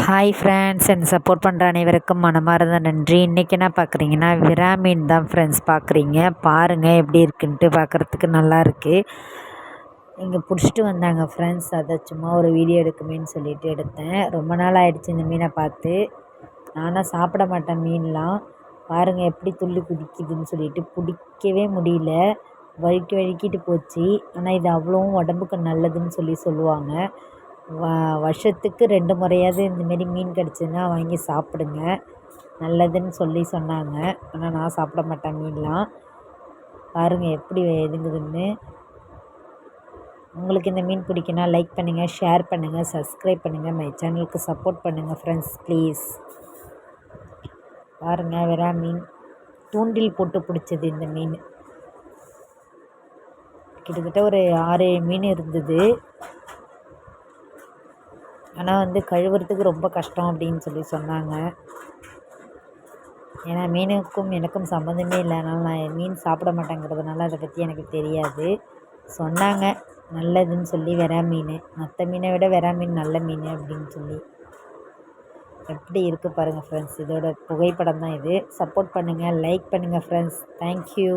Hi friends என்னை support பண்ணுற அனைவருக்கும் மனமார்ந்த நன்றி. இன்றைக்கி என்ன பார்க்குறீங்கன்னா விரா மீன் தான் ஃப்ரெண்ட்ஸ் பார்க்குறீங்க. பாருங்கள் எப்படி இருக்குன்ட்டு பார்க்குறதுக்கு நல்லா இருக்குது இங்கே பிடிச்சிட்டு வந்தாங்க ஃப்ரெண்ட்ஸ் அதை சும்மா ஒரு வீடியோ எடுக்குமேன்னு சொல்லிட்டு எடுத்தேன். ரொம்ப நாள் ஆகிடுச்சு இந்த மீனை பார்த்து. நானும் சாப்பிட மாட்டேன் மீன்லாம். பாருங்கள் எப்படி துள்ளி குதிக்குதுன்னு சொல்லிட்டு பிடிக்கவே முடியல. வழுக்கி வழுக்கிட்டு போச்சு. ஆனால் இது அவ்வளோவும் உடம்புக்கு நல்லதுன்னு சொல்லி சொல்லுவாங்க. வ வருஷத்துக்கு ரெண்டு முறையாவது இந்தமாரி மீன் கிடச்சிதுன்னா வாங்கி சாப்பிடுங்க. நல்லதுன்னு சொல்லி சொன்னாங்க. ஆனால் நான் சாப்பிட மாட்டேன் மீன்லாம். பாருங்கள் எப்படி எதுங்குதுன்னு உங்களுக்கு இந்த மீன் பிடிக்குன்னா லைக் பண்ணுங்கள் ஷேர் பண்ணுங்கள் சப்ஸ்கிரைப் பண்ணுங்கள் மை சேனலுக்கு சப்போர்ட் பண்ணுங்கள் ஃப்ரெண்ட்ஸ் ப்ளீஸ் பாருங்கள் வெறா மீன். தூண்டில் போட்டு பிடிச்சது இந்த மீன். கிட்டத்தட்ட ஒரு ஆறு ஏழு மீன் இருந்தது. ஆனால் வந்து கழுவுறதுக்கு ரொம்ப கஷ்டம் அப்படின்னு சொல்லி சொன்னாங்க. ஏன்னா மீனுக்கும் எனக்கும் சம்மந்தமே இல்லை. அதனால் நான் மீன் சாப்பிட மாட்டேங்கிறதுனால அதை பற்றி எனக்கு தெரியாது. சொன்னாங்க. நல்லதுன்னு சொல்லி வெறா மீன். மற்ற மீனை விட வெறா மீன் நல்ல மீன் அப்படின்னு சொல்லி. எப்படி இருக்குது பாருங்கள் ஃப்ரெண்ட்ஸ் இதோட புகைப்படம் தான் இது. சப்போர்ட் பண்ணுங்கள் லைக் பண்ணுங்கள் ஃப்ரெண்ட்ஸ் தேங்க்யூ